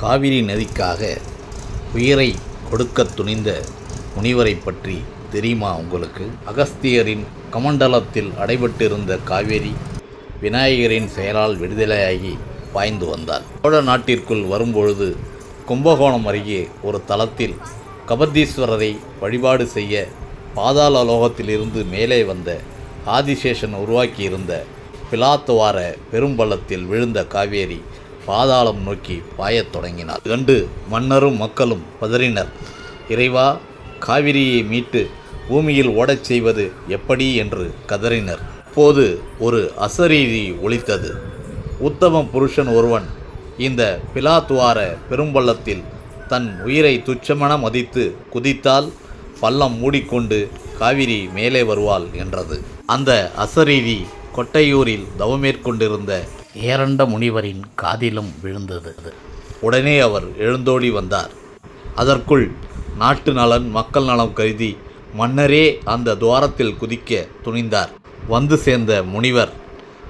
காவிரி நதிக்காக உயிரை கொடுக்கத் துணிந்த முனிவரை பற்றி தெரியுமா உங்களுக்கு? அகஸ்தியரின் கமண்டலத்தில் அடைபட்டிருந்த காவேரி விநாயகரின் செயலால் விடுதலையாகி பாய்ந்து வந்தாள். சோழ நாட்டிற்குள் வரும்பொழுது கும்பகோணம் அருகே ஒரு தலத்தில் கபத்தீஸ்வரரை வழிபாடு செய்ய பாதாள லோகத்திலிருந்து மேலே வந்த ஆதிசேஷன் உருவாக்கியிருந்த பிலாத்துவார பெரும்பள்ளத்தில் விழுந்த காவேரி பாதாளம் நோக்கி பாயத் தொடங்கினார். கண்டு மன்னரும் மக்களும் பதறினர். இறைவா காவிரியை மீட்டு பூமியில் ஓடச் செய்வது எப்படி என்று கதறினர். அப்போது ஒரு அசரீதி ஒழித்தது உத்தம புருஷன் ஒருவன் இந்த பிலாத்வார பெரும்பள்ளத்தில் தன் உயிரை துச்சமென மதித்து குதித்தால் பள்ளம் மூடிக்கொண்டு காவிரி மேலே வருவாள் என்றது. அந்த அசரீதி கொட்டையூரில் தவமேற்கொண்டிருந்த ஏரண்ட முனிவரின் காதிலும் விழுந்தது. உடனே அவர் எழுந்தோடி வந்தார். அதற்குள் நாட்டு நலன் மக்கள் நலம் கருதி மன்னரே அந்த துவாரத்தில் குதிக்க துணிந்தார். வந்து சேர்ந்த முனிவர்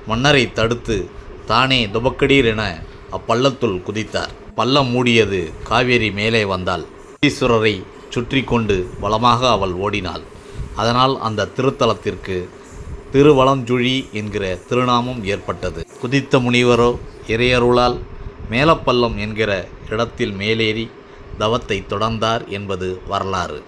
மன்னரை தடுத்து தானே துபக்கடீர் என அப்பள்ளத்துள் குதித்தார். பள்ளம் மூடியது காவேரி மேலே வந்தாள். ஈஸ்வரரை சுற்றி கொண்டு வளமாக அவள் ஓடினாள். அதனால் அந்த திருத்தலத்திற்கு திருவளஞ்சுழி என்கிற திருநாமம் ஏற்பட்டது. குதித்த முனிவரோ இறையருளால் மேலப்பள்ளம் என்கிற இடத்தில் மேலேறி தவத்தை தொடர்ந்தார் என்பது வரலாறு.